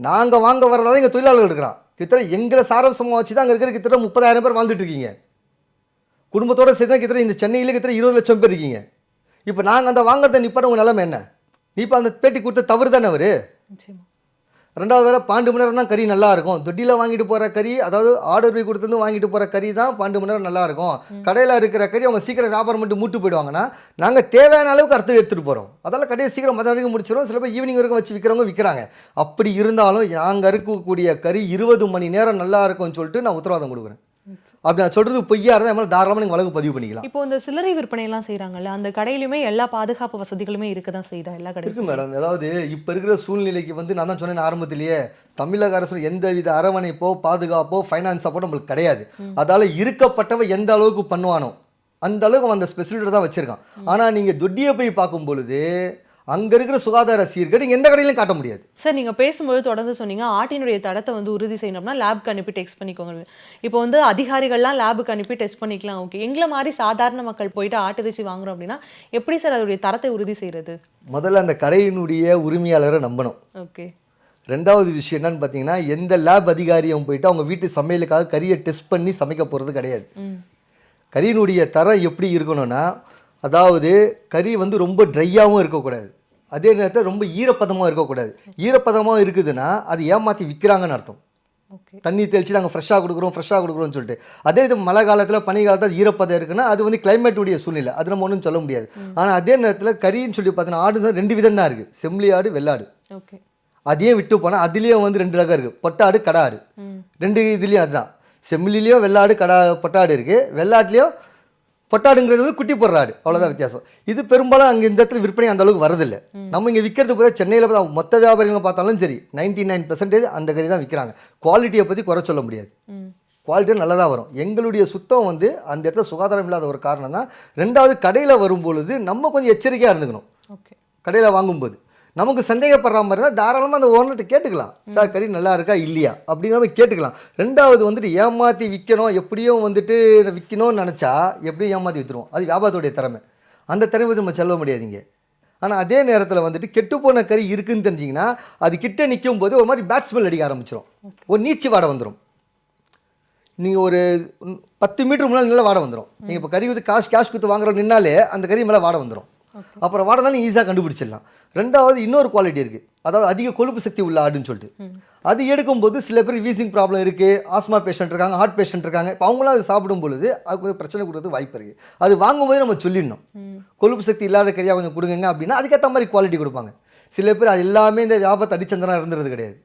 நாங்கள் வாங்க வரதால இங்கே தொழிலாளர்கள் இருக்கிறான். கிட்டத்தட்ட எங்களை சாரம்சமாக வச்சு தான் அங்கே இருக்கிற கிட்டத்தட்ட முப்பதாயிரம் பேர் வாழ்ந்துட்டு இருக்கீங்க. குடும்பத்தோட சேர்த்து தான் கிட்டத்தட்ட இந்த சென்னையில் கிட்டத்தட்ட இருபது லட்சம் பேர் இருக்கீங்க. இப்போ நாங்கள் அந்த வாங்குறத நிப்பாட்ட உங்கள் நிலமை என்ன? நீ இப்போ அந்த பேட்டி கொடுத்த தவறு தானே அவர்? ரெண்டாவது வேற பாண்டு மணி நேரம் தான் கறி நல்லா இருக்கும் தொட்டியில் வாங்கிட்டு போகிற கறி அதாவது ஆர்டர் போய் கொடுத்து வாங்கிட்டு போகிற கறி தான் பாண்டு மணி நேரம் நல்லா இருக்கும் கடையில் இருக்கிற கறி அவங்க சீக்கிரம் வியாபாரம் பண்ணிட்டு மூட்டு போயிடுவாங்கன்னா நாங்கள் தேவையான அளவுக்கு அறுத்து எடுத்துகிட்டு போகிறோம் அதெல்லாம் கடையை சீக்கிரம் மதியம் வரைக்கும் முடிச்சிடும் சில பேர் ஈவினிங் வரைக்கும் வச்சு விற்கிறவங்க விற்கிறாங்க அப்படி இருந்தாலும் நாங்கள் இருக்கக்கூடிய கறி இருபது மணி நேரம் நல்லா இருக்கும்னு சொல்லிட்டு நான் உத்தரவாதம் கொடுக்குறேன். அப்படி நான் சொல்கிறது பொய்யா இருந்தால் என் தாராளமாக நீங்கள் வழக்கு பதிவு பண்ணிக்கலாம். இப்போ இந்த சில்லறை விற்பனை எல்லாம் செய்றாங்கல்ல அந்த கடையிலுமே எல்லா பாதுகாப்பு வசதிகளுமே இருக்க தான் செய்யுதா எல்லா இருக்கு கடையிலும் மேடம் அதாவது இப்போ இருக்கிற சூழ்நிலைக்கு வந்து நான் தான் சொன்னேன் ஆரம்பத்திலேயே தமிழக அரசு எந்தவித அரவணைப்போ பாதுகாப்போ ஃபைனான்ஸ் சப்போர்ட் நம்மளுக்கு கிடையாது. அதால இருக்கப்பட்டவன் எந்த அளவுக்கு பண்ணுவானோ அந்த அளவுக்கு அந்த ஸ்பெசிலிட்டி தான் வச்சிருக்கான். ஆனால் நீங்கள் தொட்டியை போய் பார்க்கும் பொழுது அங்கே இருக்கிற சுகாதார சீர்கேடு நீங்கள் எந்த கடையிலையும் காட்ட முடியாது. சார் நீங்க பேசும்போது தொடர்ந்து சொன்னீங்க. ஆட்டினுடைய தடத்தை வந்து உறுதி செய்யணும்னா லேப்க்கு அனுப்பி டெஸ்ட் பண்ணிக்கோங்க. இப்போ வந்து அதிகாரிகள்லாம் லேபுக்கு அனுப்பி டெஸ்ட் பண்ணிக்கலாம். ஓகே. எங்களை மாதிரி சாதாரண மக்கள் போயிட்டு ஆட்டிறைச்சி வாங்குறோம் அப்படின்னா எப்படி சார் அதோடைய தரத்தை உறுதி செய்யறது? முதல்ல அந்த கடையினுடைய உரிமையாளரை நம்பணும். ஓகே. ரெண்டாவது விஷயம் என்னன்னு பார்த்தீங்கன்னா எந்த லேப் அதிகாரியும் போயிட்டு அவங்க வீட்டு சமையலுக்காக கறியை டெஸ்ட் பண்ணி சமைக்க போகிறது கிடையாது. கறியினுடைய தரம் எப்படி இருக்கணும்னா அதாவது கறி வந்து ரொம்ப ட்ரையாகவும் இருக்கக்கூடாது. அதே நேரத்தில் ரொம்ப ஈரப்பதமாக இருக்கக்கூடாது. ஈரப்பதமாக இருக்குதுன்னா அது ஏமாற்றி விற்கிறாங்கன்னு அர்த்தம். தண்ணி தெளிச்சு நாங்கள் ஃப்ரெஷ்ஷாக கொடுக்குறோம் ஃப்ரெஷ்ஷாக கொடுக்குறோம்னு சொல்லிட்டு. அதே இது மழை காலத்தில் பனி காலத்தில் ஈரப்பதம் இருக்குன்னா அது வந்து கிளைமேட்டுடைய சூழ்நிலை. அது நம்ம ஒன்றும் சொல்ல முடியாது. ஆனால் அதே நேரத்தில் கறின்னு சொல்லி பார்த்தீங்கன்னா ஆடு ரெண்டு விதம் தான் இருக்குது செம்மறி ஆடு வெள்ளாடு ஓகே. அதையும் விட்டு போனால் அதுலேயும் வந்து ரெண்டு ரகம் இருக்குது பொட்டாடு கடாடு ரெண்டு இதுலேயும் அதுதான். செம்மிலிலையும் வெள்ளாடு கடா பொட்டாடு இருக்குது வெள்ளாட்டுலேயும் பொட்டாடுங்கிறது வந்து குட்டி போடுற ஆடு. அவ்வளோதான் வித்தியாசம். இது பெரும்பாலும் அங்கே இந்த இடத்துல விற்பனை அந்த அளவுக்கு வரதில்லை. நம்ம இங்கே விற்கிறது போய் சென்னையில் பார்த்தா மொத்த வியாபாரிகளை பார்த்தாலும் சரி நைன்டி நைன் பர்சன்டேஜ் அந்த கறி தான் விற்கிறாங்க குவாலிட்டியை பற்றி குறை சொல்ல முடியாது. ம். குவாலிட்டி நல்லதாக வரும். எங்களுடைய சுத்தம் வந்து அந்த இடத்துல சுகாதாரம் இல்லாத ஒரு காரணம் தான் ரெண்டாவது கடையில் வரும்பொழுது நம்ம கொஞ்சம் எச்சரிக்கையாக இருந்துக்கணும். ஓகே. கடையில் வாங்கும்போது. நமக்கு சந்தேகப்படுற மாதிரி இருந்தால் தாராளமாக அந்த ஓனர்கிட்ட கேட்டுக்கலாம். சார் கறி நல்லா இருக்கா? இல்லையா? அப்படிங்கிற மாதிரி கேட்டுக்கலாம். ரெண்டாவது வந்துட்டு ஏமாற்றி விற்கணும் எப்படியும் வந்துட்டு விற்கணும்னு நினச்சா எப்படியும் ஏமாற்றி விற்றுருவோம் அது வியாபாரத்துடைய திறமை. அந்த திறமை நம்ம சொல்ல முடியாதுங்க. ஆனால் அதே நேரத்தில் வந்துட்டு கெட்டுப்போன கறி இருக்குன்னு தெரிஞ்சிங்கன்னா அது கிட்ட நிற்கும் போது ஒரு மாதிரி பேட் ஸ்மெல் அடிக்க ஆரம்பிச்சிடும் ஒரு நீச்சி வாடை வந்துடும் நீங்கள் ஒரு பத்து மீட்டர் முன்னால் நின்று வாடை வந்துடும் நீங்கள் இப்போ கறி வந்து காசு கேஷ் கொடுத்து வாங்குறோம் நின்னாலே அந்த கறி மேலே வாடை வந்துடும் அப்புறம் வாடை தான் ஈஸியாக கண்டுபிடிச்சிடலாம். ரெண்டாவது இன்னொரு குவாலிட்டி இருக்குது அதாவது அதிக கொழுப்பு சக்தி உள்ள ஆடுன்னு சொல்லிட்டு. அது எடுக்கும்போது சில பேர் வீசிங் ப்ராப்ளம் இருக்குது ஆஸ்மா பேஷண்ட் இருக்காங்க ஹார்ட் பேஷண்ட் இருக்காங்க. இப்போ அவங்களாம் அது சாப்பிடும் பொழுது அது பிரச்சனை கொடுக்கறதுக்கு வாய்ப்பு இருக்குது அது வாங்கும்போது நம்ம சொல்லிடணும். கொழுப்பு சக்தி இல்லாத கறியாக கொஞ்சம் கொடுங்க அப்படின்னா அதுக்கேற்ற மாதிரி குவாலிட்டி கொடுப்பாங்க. சில பேர் அது எல்லாமே இந்த வியாபாரத்தை அடிச்சந்திரனா இருந்துறது கிடையாது.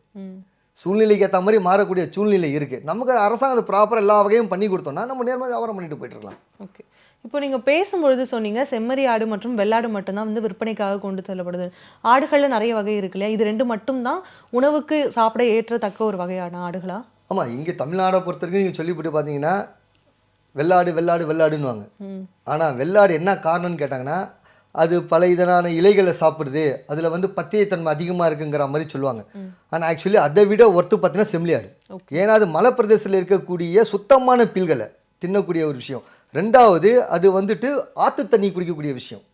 சூழ்நிலைக்கு ஏற்ற மாதிரி மாறக்கூடிய சூழ்நிலை இருக்குது நமக்கு அரசாங்கம் ப்ராப்பராக எல்லா வகையும் பண்ணி கொடுத்தோம்னா நம்ம நேர்மையாக வியாபாரம் பண்ணிட்டு போயிட்டு இருக்கலாம். ஓகே இப்போ நீங்க பேசும்பொழுது சொன்னீங்க செம்மறி ஆடு மற்றும் வெள்ளாடு மட்டும்தான் வந்து விற்பனைக்காக கொண்டு செல்லப்படுது. ஆடுகள்ல நிறைய வகை இருக்கு இல்லையா? இது ரெண்டு மட்டும்தான் உணவுக்கு சாப்பிட ஏற்றத்தக்க ஒரு வகையான ஆடுகளா? ஆமாம் இங்கே தமிழ்நாடை பொறுத்த வரைக்கும் நீங்கள் சொல்லிவிட்டு பார்த்தீங்கன்னா வெள்ளாடு வெள்ளாடு வெள்ளாடுன்னுவாங்க. ஆனால் வெள்ளாடு என்ன காரணம்னு கேட்டாங்கன்னா அது பல இதனான இலைகளை சாப்பிடுது. அதில் வந்து பத்தியத்தன்மை அதிகமாக இருக்குங்கிற மாதிரி சொல்லுவாங்க. ஆனால் ஆக்சுவலி அதை விட ஒர்த்து பார்த்தீங்கன்னா செம்மறியாடு ஏன்னா அது மலை பிரதேசத்தில் இருக்கக்கூடிய சுத்தமான பில்களை தின்னக்கூடிய ஒரு விஷயம். ரெண்டாவது அது வந்துட்டு ஆற்று தண்ணி குடிக்கக்கூடிய விஷயம்.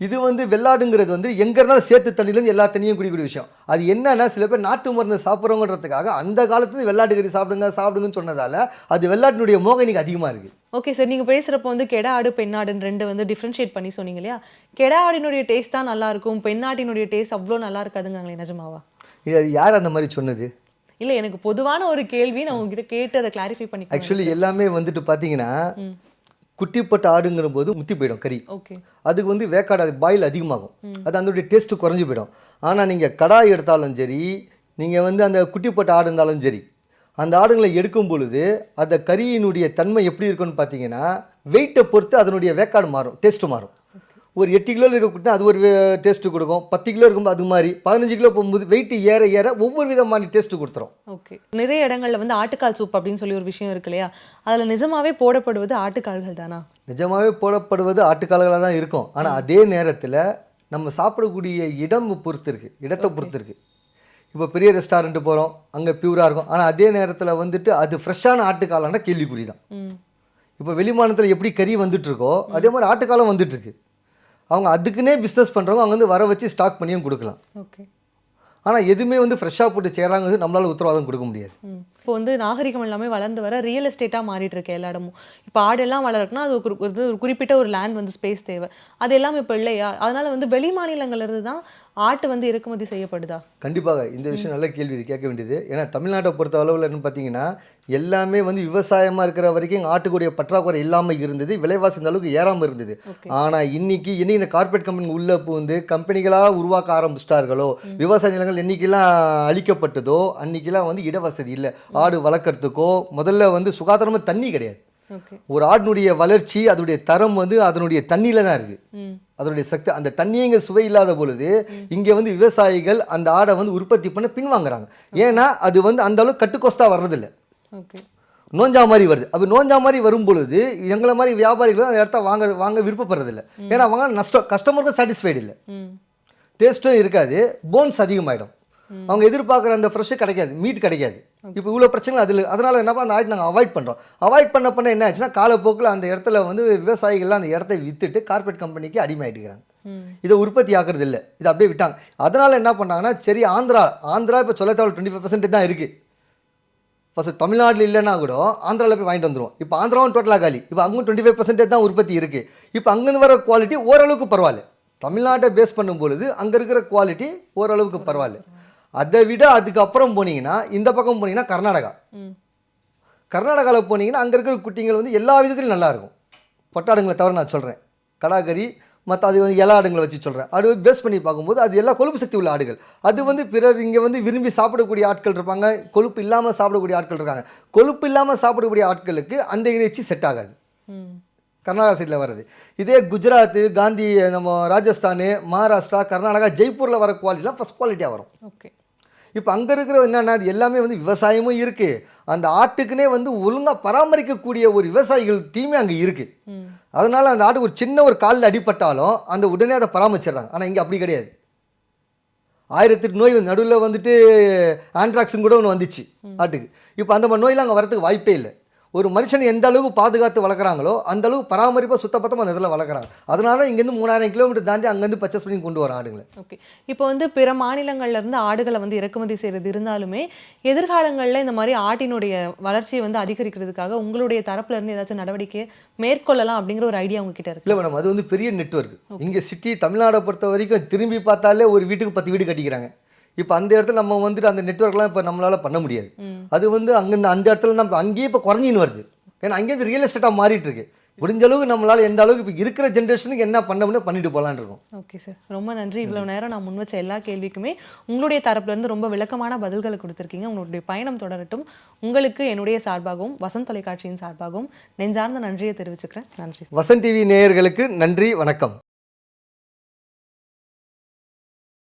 இது வந்து வெள்ளாடுங்கிறது வந்து எங்க இருந்தாலும் சேத்து தண்ணியிலேருந்து எல்லா தண்ணியும் குடிக்கக்கூடிய விஷயம். அது என்னன்னா சில பேர் நாட்டு மருந்து சாப்பிட்றவங்கன்றதுக்காக அந்த காலத்துல வெள்ளாட்டு கறி சாப்பிடுங்க சாப்பிடுங்கன்னு சொன்னதால அது வெள்ளாட்டினுடைய மோகம் இன்னைக்கு அதிகமாக இருக்குது ஓகே சார் நீங்க பேசுறப்போ வந்து கெடா ஆடு பெண்ணாடுன்னு ரெண்டு வந்து டிஃப்ரென்ஷியேட் பண்ணி சொன்னீங்க இல்லையா? கெடா ஆடினுடைய டேஸ்ட் தான் நல்லா இருக்கும். பெண்ணாட்டினுடைய டேஸ்ட் அவ்வளோ நல்லா இருக்காதுங்களே நிஜமாவா? இது யார் அந்த மாதிரி சொன்னது? இல்ல எனக்கு பொதுவான ஒரு கேள்வி நான் உங்ககிட்ட கேட்டு அதை கிளாரிஃபை பண்ணி ஆக்சுவலி எல்லாமே வந்துட்டு பார்த்தீங்கன்னா குட்டிப்பட்ட ஆடுங்கிற போது முத்தி போயிடும் கறி. ஓகே. அதுக்கு வந்து வேக்காடு அது பாயில் அதிகமாகும். அது அதனுடைய டேஸ்ட்டு குறைஞ்சு போயிடும். ஆனால் நீங்கள் கடாய் எடுத்தாலும் சரி நீங்கள் வந்து அந்த குட்டிப்பட்ட ஆடு இருந்தாலும் சரி அந்த ஆடுங்களை எடுக்கும் பொழுது அந்த கறியினுடைய தன்மை எப்படி இருக்குன்னு பார்த்தீங்கன்னா வெயிட்டை பொறுத்து அதனுடைய வேக்காடு மாறும் டேஸ்ட்டு மாறும். ஒரு எட்டு கிலோ இருக்கக்கூட்டா அது ஒரு டேஸ்ட்டு கொடுக்கும். பத்து கிலோ இருக்கும்போது அது மாதிரி. பதினஞ்சு கிலோ போகும்போது வெயிட் ஏற ஏற ஒவ்வொரு விதமான டேஸ்ட்டு கொடுத்துரும். ஓகே நிறைய இடங்கள்ல வந்து ஆட்டுக்கால் சூப் அப்படின்னு சொல்லி ஒரு விஷயம் இருக்கு இல்லையா? அதுல நிஜமாவே போடப்படுவது ஆட்டுக்கால்கள் தானா? நிஜமாவே போடப்படுவது ஆட்டுக்கால்களாக தான் இருக்கும். ஆனால் அதே நேரத்தில் நம்ம சாப்பிடக்கூடிய இடம் பொறுத்து இருக்குது இடத்தை பொறுத்து இருக்குது இப்போ பெரிய ரெஸ்டாரண்ட் போகிறோம் அங்கே பியூராக இருக்கும். ஆனால் அதே நேரத்தில் வந்துட்டு அது ஃப்ரெஷ்ஷான ஆட்டுக்காலான கேள்விக்குறி தான். இப்போ வெளிமாநிலத்தில் எப்படி கறி வந்துட்டு இருக்கோ அதே மாதிரி ஆட்டுக்காலம் வந்துட்டு இருக்கு. அவங்க அதுக்குன்னே பிஸ்னஸ் பண்ணுறவங்க அவங்க வந்து வர வச்சு ஸ்டாக் பண்ணியும் கொடுக்கலாம். ஓகே ஆனால் எதுவுமே வந்து ஃப்ரெஷ்ஷாக போட்டு செய்கிறாங்க நம்மளால உத்தரவாதம் கொடுக்க முடியாது. இப்போ வந்து நாகரிகம் எல்லாமே வளர்ந்து வர ரியல் எஸ்டேட்டாக மாறிட்டு இருக்கு எல்லா இடமும் இப்போ ஆடெல்லாம் வளர்க்கணும்னா அது ஒரு ஒரு குறிப்பிட்ட ஒரு லேண்ட் வந்து ஸ்பேஸ் தேவை. அது எல்லாம் இப்போ இல்லையா? அதனால வந்து வெளி மாநிலங்கள்ல இருந்து தான் ஆட்டு வந்து இறக்குமதி செய்யப்படுதா? கண்டிப்பாக. இந்த விஷயம் நல்ல கேள்வி இது. கேட்க வேண்டியது. ஏன்னா தமிழ்நாட்டை பொறுத்த அளவில் என்ன பார்த்தீங்கன்னா எல்லாமே வந்து விவசாயமாக இருக்கிற வரைக்கும் ஆட்டுக்குடைய பற்றாக்குறை இல்லாமல் இருந்தது. விலைவாசி இந்த அளவுக்கு ஏறாமல் இருந்தது. ஆனால் இன்னைக்கு என்னைக்கு இந்த கார்ப்பரேட் கம்பெனி உள்ளே பூந்து கம்பெனிகளாக உருவாக்க ஆரம்பிச்சிட்டார்களோ விவசாய நிலங்கள் என்னைக்கெல்லாம் அழிக்கப்பட்டதோ அன்னைக்கெல்லாம் வந்து இடவசதி இல்லை. ஆடு வளர்க்குறதுக்கோ முதல்ல வந்து சுகாதாரமாக தண்ணி கிடையாது. ஒரு ஆடினுடைய வளர்ச்சி அதனுடைய தரம் வந்து அதனுடைய தண்ணியில தான் இருக்குது அதனுடைய சக்தி அந்த தண்ணியே இங்கே சுவை இல்லாத பொழுது இங்கே வந்து விவசாயிகள் அந்த ஆடை வந்து உற்பத்தி பண்ண பின்வாங்குறாங்க. ஏன்னா அது வந்து அந்த அளவுக்கு கட்டுக்கோஸ்தா வர்றதில்ல. ஓகே. நோஞ்சா மாதிரி வருது. அப்போ நோஞ்சா மாதிரி வரும் பொழுது எங்களை மாதிரி வியாபாரிகள் அந்த இடத்த வாங்க வாங்க விருப்பப்படுறதில்ல. ஏன்னா அவங்க நஷ்டம் கஸ்டமருக்கும் சாட்டிஸ்ஃபைடு இல்லை. டேஸ்ட்டும் இருக்காது போன்ஸ் அதிகமாயிடும். அவங்க எதிர்பார்க்குற அந்த ஃப்ரெஷ்ஷு கிடைக்காது மீட் கிடைக்காது. இப்போ இவ்வளோ பிரச்சனை அதில் அதனால் என்ன அந்த ஆயிட்டு நாங்கள் அவாய்ட் பண்ணுறோம் அவாய்ட் பண்ண பண்ண என்ன ஆச்சுன்னா காலப்போக்கில் அந்த இடத்துல வந்து விவசாயிகள்லாம் அந்த இடத்த விற்றுட்டு கார்ப்பரேட் கம்பெனிக்கு அடிமையாயிட்டுக்கிறாங்க இதை உற்பத்தி ஆக்குறது இல்லை. இதை அப்படியே விட்டாங்க. அதனால் என்ன பண்ணாங்கன்னா சரி ஆந்திரா ஆந்திரா இப்போ சொல்லத்தாவில் டுவெண்ட்டி ஃபைவ் பர்சன்ட் தான் இருக்குது ஃபஸ்ட்டு தமிழ்நாட்டில் இல்லைன்னா கூட ஆந்திராவில் போய் வாங்கிட்டு வந்துருவோம். இப்போ ஆந்திராவும் டோட்டலாக காலி. இப்போ அங்கும் டுவெண்ட்டி ஃபைவ் பர்சன்டேஜ் தான் உற்பத்தி இருக்குது இப்போ அங்கேருந்து வர குவாலிட்டி ஓரளவுக்கு பரவாயில்ல. தமிழ்நாட்டை பேஸ் பண்ணும் பொழுது அங்கே இருக்கிற குவாலிட்டி ஓரளவுக்கு பரவாயில்ல. அதை விட அதுக்கப்புறம் போனீங்கன்னா இந்த பக்கம் போனீங்கன்னா கர்நாடகா. கர்நாடகாவில் போனீங்கன்னா அங்கே இருக்கிற குட்டிங்கள் வந்து எல்லா விதத்துலையும் நல்லா இருக்கும். பொட்டாடுங்களை தவிர நான் சொல்கிறேன் கடாகரி மற்ற அது வந்து எல்லா ஆடுங்களை வச்சு சொல்கிறேன் அது பேஸ் பண்ணி பார்க்கும்போது அது எல்லா கொழுப்பு சக்தி உள்ள ஆடுகள். அது வந்து பிறர் இங்கே வந்து விரும்பி சாப்பிடக்கூடிய ஆட்கள் இருப்பாங்க. கொழுப்பு இல்லாமல் சாப்பிடக்கூடிய ஆட்கள் இருக்காங்க. கொழுப்பு இல்லாமல் சாப்பிடக்கூடிய ஆட்களுக்கு அந்த இறைச்சி செட் ஆகாது. கர்நாடகா சைடில் வருது இதே குஜராத் காந்தி நம்ம ராஜஸ்தான் மகாராஷ்டிரா கர்நாடகா ஜெய்ப்பூரில் வர குவாலிட்டிலாம் ஃபஸ்ட் குவாலிட்டியாக வரும். ஓகே இப்போ அங்கே இருக்கிற என்னென்னா அது எல்லாமே வந்து விவசாயமும் இருக்குது அந்த ஆட்டுக்குனே வந்து ஒழுங்காக பராமரிக்கக்கூடிய ஒரு விவசாயிகள் டீமே அங்கே இருக்குது அதனால் அந்த ஆட்டுக்கு ஒரு சின்ன ஒரு காலில் அடிபட்டாலும் அந்த உடனே அதை பராமரிச்சிடுறாங்க. ஆனால் இங்கே அப்படி கிடையாது. ஆயிரத்தெட்டு நோய் நடுவில் வந்துட்டு ஆண்ட்ராக்ஸும் கூட ஒன்று வந்துச்சு ஆட்டுக்கு. இப்போ அந்த மாதிரி நோயெலாம் அங்கே வரதுக்கு வாய்ப்பே இல்லை. ஒரு மனுஷனை எந்த அளவுக்கு பாதுகாத்து வளர்க்குறாங்களோ அந்த அளவுக்கு பராமரிப்பாக சுத்தப்பத்தமாக அந்த இதில் வளர்க்குறாங்க. அதனால தான் இங்கேருந்து மூணாயிரம் கிலோமீட்டர் தாண்டி அங்கேருந்து பர்ச்சேஸ் பண்ணி கொண்டு வர ஆடுங்களை. ஓகே இப்போ வந்து பிற மாநிலங்கள்ல இருந்து ஆடுகளை வந்து இறக்குமதி செய்கிறது இருந்தாலுமே எதிர்காலங்களில் இந்த மாதிரி ஆட்டினுடைய வளர்ச்சியை வந்து அதிகரிக்கிறதுக்காக உங்களுடைய தரப்புல இருந்து ஏதாச்சும் நடவடிக்கை மேற்கொள்ளலாம் அப்படிங்கிற ஒரு ஐடியா உங்ககிட்ட இருக்கு. இல்லை மேடம் அது வந்து பெரிய நெட்வொர்க் இங்கே சிட்டி தமிழ்நாடை பொறுத்த வரைக்கும் திரும்பி பார்த்தாலே ஒரு வீட்டுக்கு பத்து வீடு கட்டிக்கிறாங்க. இப்போ அந்த இடத்துல நம்ம வந்துட்டு அந்த நெட்வொர்க்லாம் இப்போ நம்மளால் பண்ண முடியாது. அது வந்து அங்கே அந்த இடத்துல நம்ம அங்கேயே இப்போ குறைஞ்சின்னு வருது. ஏன்னா அங்கேயே ரியல் எஸ்டேட்டாக மாறிட்டு இருக்கு முடிஞ்ச அளவுக்கு நம்மளால் எந்த அளவுக்கு இப்போ இருக்கிற ஜென்ரேஷனுக்கு என்ன பண்ண முடியும் பண்ணிட்டு போகலான்னு இருக்கோம். ஓகே சார் ரொம்ப நன்றி. இவ்வளவு நேரம் நான் முன் வச்ச எல்லா கேள்விக்குமே உங்களுடைய தரப்புல இருந்து ரொம்ப விளக்கமான பதில்களை கொடுத்துருக்கீங்க. உங்களுடைய பயணம் தொடரட்டும். உங்களுக்கு என்னுடைய சார்பாகவும் வசந்த் தொலைக்காட்சியின் சார்பாகவும் நெஞ்சார்ந்த நன்றியை தெரிவிச்சுக்கிறேன். நன்றி வசந்த் டிவி நேயர்களுக்கு நன்றி வணக்கம்.